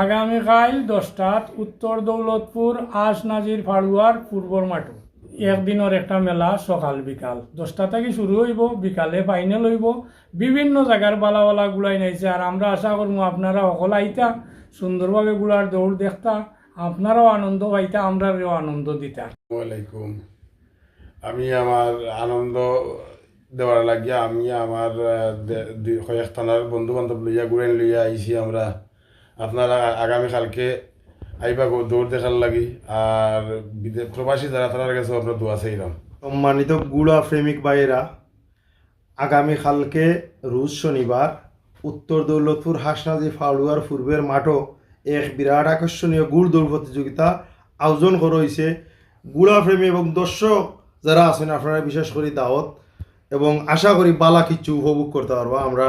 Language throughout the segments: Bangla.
আগামীকাল দশটাত উত্তর দৌলতপুর আশ নাজির ফাড়ুয়ার পূর্বর মাঠে একদিনের একটা মেলা সকাল বিকাল। দশটা থেকে শুরু হইব, বিকালে ফাইনাল হইব। বিভিন্ন জায়গার বালা গুলাই নাইছে আর আমরা আশা করব আপনারা অকল আইতা, সুন্দরভাবে গুলার দৌড় দেখতা, আপনারাও আনন্দ পাইতা আমরাও আনন্দ দিতা। আসসালামাইকুম আমি আমার আনন্দ দেওয়ার লাগিয়া আমি আমার কয়েক থানার বন্ধু বান্ধব লইয়া ঘুরাইন লইয়া আইছি আমরা। আপনারা আগামীকালকে আইবা দৌড় দেখার লাগি, আর প্রবাসী যারা তারা কাছে আমরা দোয়া চাইলাম সম্মানিত গুড়া প্রেমিক ভাইয়েরা, আগামীকালকে রোজ শনিবার উত্তর দৌলতপুর হাসনাজি ফাউলুয়ার পূর্বের মাঠও এক বিরাট আকর্ষণীয় গুড় দৌড় প্রতিযোগিতা আয়োজন করা হয়েছে গুড়া প্রেমী এবং দর্শক যারা আছেন, আপনারা বিশেষ করে দাওয়াত এবং আশা করি বালা কিছু উপভোগ করতে পারব। আমরা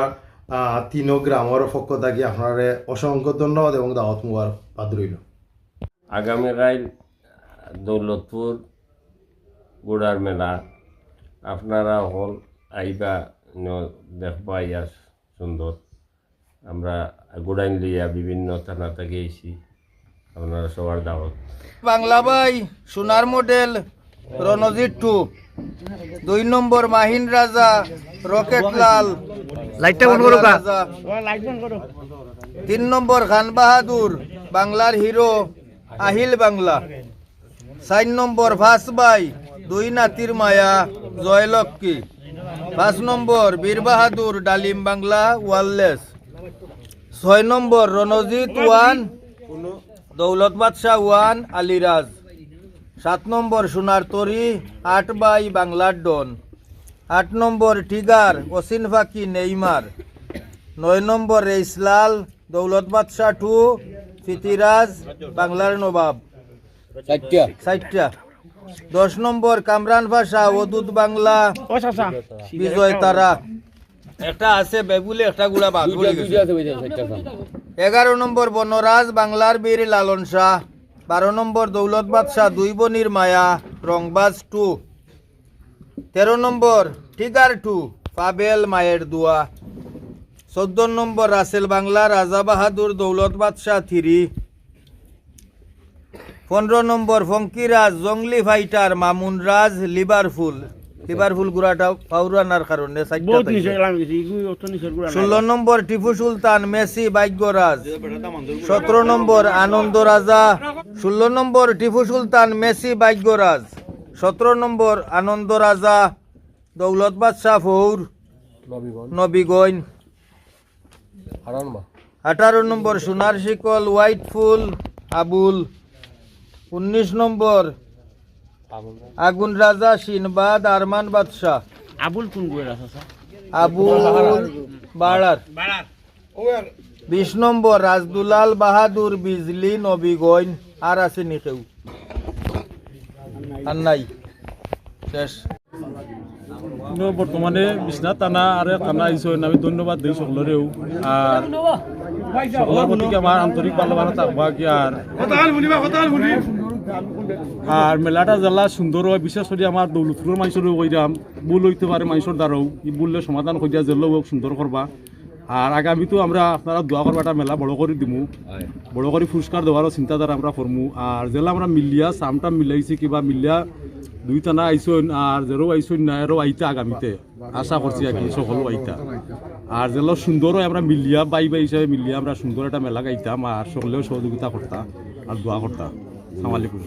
তিনো গ্রামের পক্ষ থাকি আপনার অসংখ্য ধন্যবাদ এবং দাওয়াত মুবার বাদ রইল আগামীকাল দৌলতপুর গোড়ার মেলা আপনারা হল আইবা দেখবা ইয়া সুন্দর। আমরা গোড়াইন লইয়া বিভিন্ন থানা থেকে এসি আপনারা সবার দাওয়াত। বাংলা ভাই সোনার মডেল রণজিৎ টু। দুই নম্বর মাহিন রাজা রকেট লাল। লাইটটা বন্ধ করো তিন নম্বর, খান বাহাদুর, বাংলার হিরো, আহিল বাংলা। চার নম্বর, ফাঁস ভাই দুই নাতির মায়া জয়লক্ষ্মী পাঁচ নম্বর, বীর বাহাদুর, ডালিম বাংলা, ওয়ারলেস। ছয় নম্বর, রণজিৎ ওয়ান, দৌলত বাদশাহ ওয়ান, আলিরাজ। সাত নম্বর, সোনার তরি, আট বাই, বাংলার ডন। আট নম্বর টিগার অসিন ফাকি নেইমার। নয় নম্বর রেইসলাল দৌলত বাদশাহ টু ফিতিরাজ বাংলার নবাব। ষাটটা দশ নম্বর কামরান ভাষা ওদুদ বাংলা বিজয় তারা। একটা আছে বেগুলে একটা গুলা বাদ। এগারো নম্বর বনরাজ বাংলার বীর লালন শাহ। বারো নম্বর দৌলত বাদশাহ দুই বনির মায়া রংবাজ টু। তেরো নম্বর টিগার টু পাবেল মায়ের দুয়া। চোদ্দ নম্বর রাসেল বাংলা রাজা বাহাদুর দৌলত বাদশাহ থিরি। পনেরো নম্বর ফঙ্কিরাজ জংলি ফাইটার মামুন রাজ লিভারফুল। লিভারফুল গুড়াটা পাউরানার কারণে। ষোলো নম্বর টিপু সুলতান মেসি ভাগ্যরাজ সতেরো নম্বর আনন্দ রাজা। ষোলো নম্বর টিপু সুলতান মেসি ভাগ্যরাজ সতেরো নম্বর আনন্দ রাজা দৌলত বাদশাহ ফৌর নবীগঞ্জ আঠারো নম্বর সোনার শিকল হোয়াইট ফুল আবুল। উনিশ নম্বর আগুন রাজা সিনবাদ আরমান বাদশাহ। আবুল কোন আবুল বাড়ার। বিশ নম্বর রাজদুলাল বাহাদুর বিজলি নবীগঞ্জ আর আছে নি কেউ। আর নাই। শেষ। বর্তমানে বিশ্বনাথ থানা আর থানা আমি ধন্যবাদ দিই সকলেও আর সকলের প্রতি আমার আন্তরিক ভালোবাসা থাকবা কি আর আর মেলাটা জেলা সুন্দর হয় বিশেষ করে আমার দৌলতপুরের মানুষেরও কইরাম ভুল হইতে পারে মানুষের দ্বারাও ই বললে সমাধান করিয়া জেলেও সুন্দর করবা আর আগামীতেও আমরা আপনারা দোয়া করবা একটা মেলা বড় করে দিমু। বড় করে পুরস্কার দেওয়ারও চিন্তাধারা আমরা করমু। আর জেলা আমরা মিলিয়া সামটা মিলাইছি কিবা মিলিয়া দুই টানা আইসন আর যেরও আইসন না এরও আইতা আগামীতে। আশা করছি আর কি সকলো আইতা। আর যেগুলো সুন্দর হয় আমরা মিলিয়া বাই বাই হিসাবে মিলিয়া আমরা সুন্দর একটা মেলা গাইতাম আর সকলেও সহযোগিতা করতাম আর দোয়া করতাম সালামালাইকুম